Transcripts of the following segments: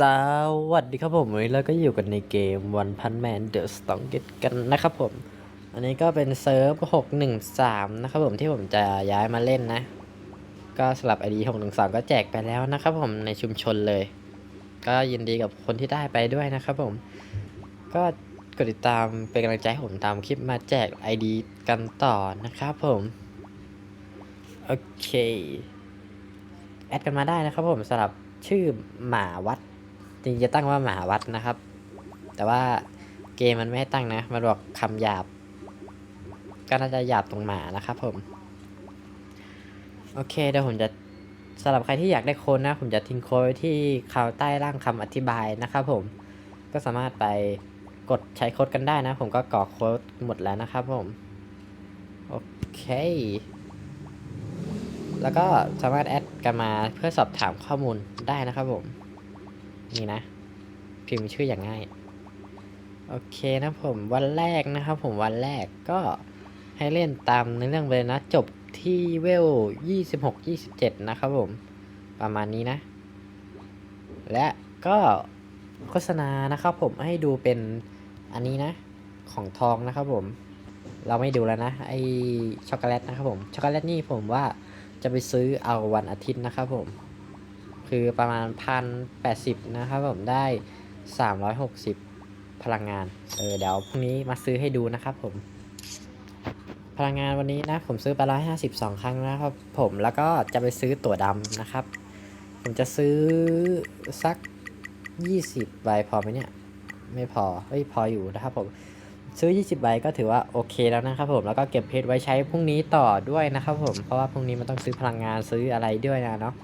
สวัสดีครับผมวันนี้เราก็อยู่กันในเกม One Punch Man The Strongest กันนะครับผม อันนี้ก็เป็นเซิร์ฟ613นะครับผมที่ผมจะย้ายมาเล่นนะ ก็สลับ ID 613ก็แจกไปแล้วนะครับผมในชุมชนเลย ก็ยินดีกับคนที่ได้ไปด้วยนะครับผม ก็กดติดตามเป็นกำลังใจให้ผมตามคลิปมาแจก ID กันต่อนะครับผม โอเค แอดกันมาได้นะครับผมสำหรับชื่อหมาวัด จริงจะตั้งว่าหมาวัดนะครับ แต่ว่าเกมมันไม่ให้ตั้งนะ มันบอกคำหยาบ ก็น่าจะหยาบตรงหมานะครับผม โอเคเดี๋ยวผมจะสำหรับใครที่อยากได้โค้ดนะ ผมจะทิ้งโค้ดไว้ที่ข่าวใต้ล่างคำอธิบายนะครับผม ก็สามารถไปกดใช้โค้ดกันได้นะ ผมก็กรอกโค้ดหมดแล้วนะครับผม โอเค แล้วก็สามารถแอดกันมาเพื่อสอบถามข้อมูลได้นะครับผม นี่นะ พิมพ์ชื่ออย่างง่าย โอเคนะผมวันแรกนะครับผมวันแรกก็ให้เล่นตามในเรื่องไปเลยนะ จบที่เวล 26 27 นะครับผม ประมาณนี้นะ และก็โฆษณานะครับผมให้ดูเป็นอันนี้นะ ของทองนะครับผม เราไม่ดูแล้วนะ ไอช็อกโกแลตนะครับผม ช็อกโกแลตนี่ผมว่าจะไปซื้อเอาวันอาทิตย์นะครับผม คือประมาณพันแปดสิบนะครับผมได้สามร้อยหกสิบพลังงาน เออเดี๋ยวพรุ่งนี้มาซื้อให้ดูนะครับผม พลังงานวันนี้นะผมซื้อไปร้อยห้าสิบสองครั้งนะครับผมแล้วก็จะไปซื้อตั๋วดำนะครับ ผมจะซื้อสักยี่สิบใบพอไหมเนี่ย ไม่พอเฮ้ยพออยู่นะครับผมซื้อ 20 ใบก็ถือว่าโอเคแล้วนะครับผม แล้วก็เก็บเพชรไว้ใช้พรุ่งนี้ต่อด้วยนะครับผม เพราะว่าพรุ่งนี้มันต้องซื้อพลังงานซื้ออะไรด้วยนะเนาะ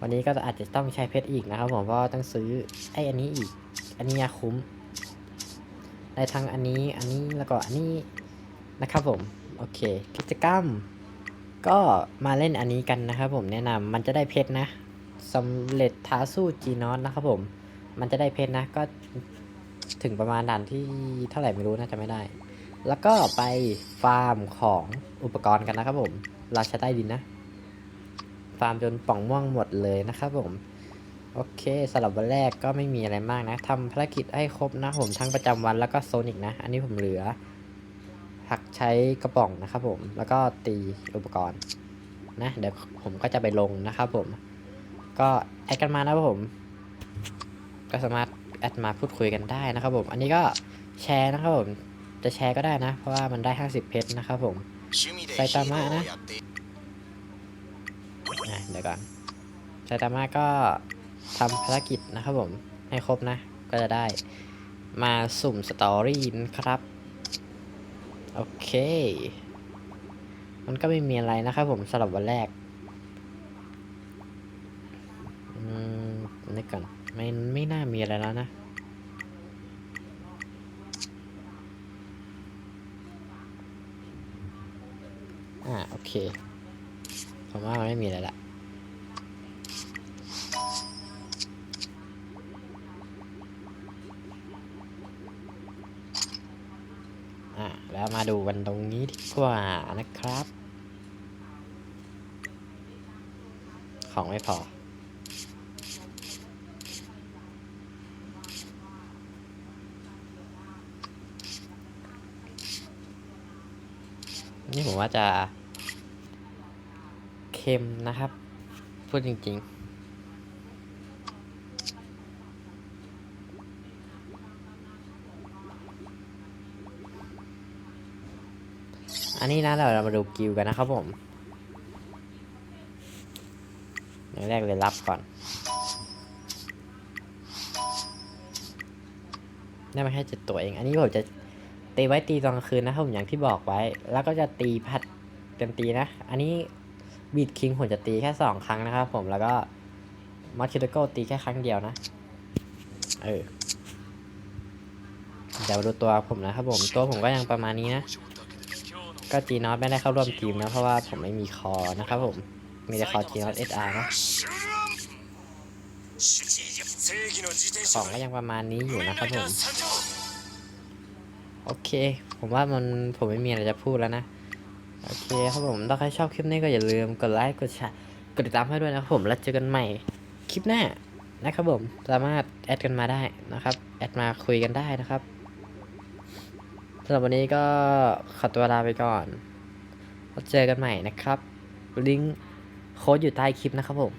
วันนี้ก็อาจจะต้องใช้เพชรอีกนะครับผมเพราะต้องซื้อไอ้อันนี้อีก อันนี้อะคุ้มได้ทั้งอันนี้อันนี้แล้วก็อันนี้นะครับผมโอเค กิจกรรม ก็มาเล่นอันนี้กันนะครับผมแนะนำมันจะได้เพชรนะสำเร็จท้าสู้จีนอสนะครับผม มันจะได้เพชรนะก็ถึงประมาณด่านที่เท่าไหร่ไม่รู้น่าจะไม่ได้ แล้วก็ไปฟาร์มของอุปกรณ์กันนะครับผม ราชาใต้ดินนะ ฟาร์มจนป่องม่วงหมดเลยนะครับผม โอเคสำหรับวันแรกก็ไม่มีอะไรมากนะทำภารกิจให้ครบนะผมทั้งประจำวันแล้วก็โซนิกนะ อันนี้ผมเหลือหักใช้กระป๋องนะครับผม แล้วก็ตีอุปกรณ์นะเดี๋ยวผมก็จะไปลงนะครับผม ก็แอดกันมานะครัผม ก็สามารถแอดมาพูดคุยกันได้นะครับผม อันนี้ก็แชร์นะครับผม จะแชร์ก็ได้นะ เพราะว่ามันได้ 50 เพชรนะครับผมไซตามะนะ ยวก่อนไซตามะก็ทำภารกิจนะครับผม ให้ครบนะ ก็จะได้มาสุ่มสตอรี่นะครับ โอเค มันก็ไม่มีอะไรนะครับผมสำหรับวันแรกอืมนึกก่อนไม่ไม่น่ามีอะไรแล้วนะอ่าโอเคผมว่ามันไม่มีอะไรละ อะแล้วมาดูกันตรงนี้ดีกว่านะครับ ของไม่พอ นี่ผมว่าจะ เค็มนะครับ พูดจริง ๆ อันนี้นะเราเรามาดูกิวกันนะครับผมอย่างแรกเลยรับก่อน ได้มาแค่เจ็ดตัวเอง อันนี้ผมจะตีไว้ตีตอนกลางคืนนะครับผมอย่างที่บอกไว้ แล้วก็จะตีพัดเต็มตีนะ อันนี้บีดคิงผมจะตีแค่สองครั้งนะครับผม แล้วก็มาร์คิโตโกตีแค่ครั้งเดียวนะ เออ เดี๋ยวมาดูตัวผมนะครับผม ตัวผมก็ยังประมาณนี้นะ ก็จีนอตไม่ได้เข้าร่วมทีมนะเพราะว่าผมไม่มีคอนะครับผม มีแต่คอจีนอตเอสอาร์นะของก็ยังประมาณนี้อยู่นะครับผม โอเค ผมว่ามันผมไม่มีอะไรจะพูดแล้วนะ โอเคครับผม ถ้าใครชอบคลิปนี้ก็อย่าลืมกดไลค์ กดแชร์ กดติดตามให้ด้วยนะครับผม แล้วเจอกันใหม่คลิปหน้านะครับผม สามารถแอดกันมาได้นะครับ แอดมาคุยกันได้นะครับ สำหรับวันนี้ก็ขอตัวลาไปก่อนแล้วเจอกันใหม่นะครับ ลิงก์โค้ดอยู่ใต้คลิปนะครับผม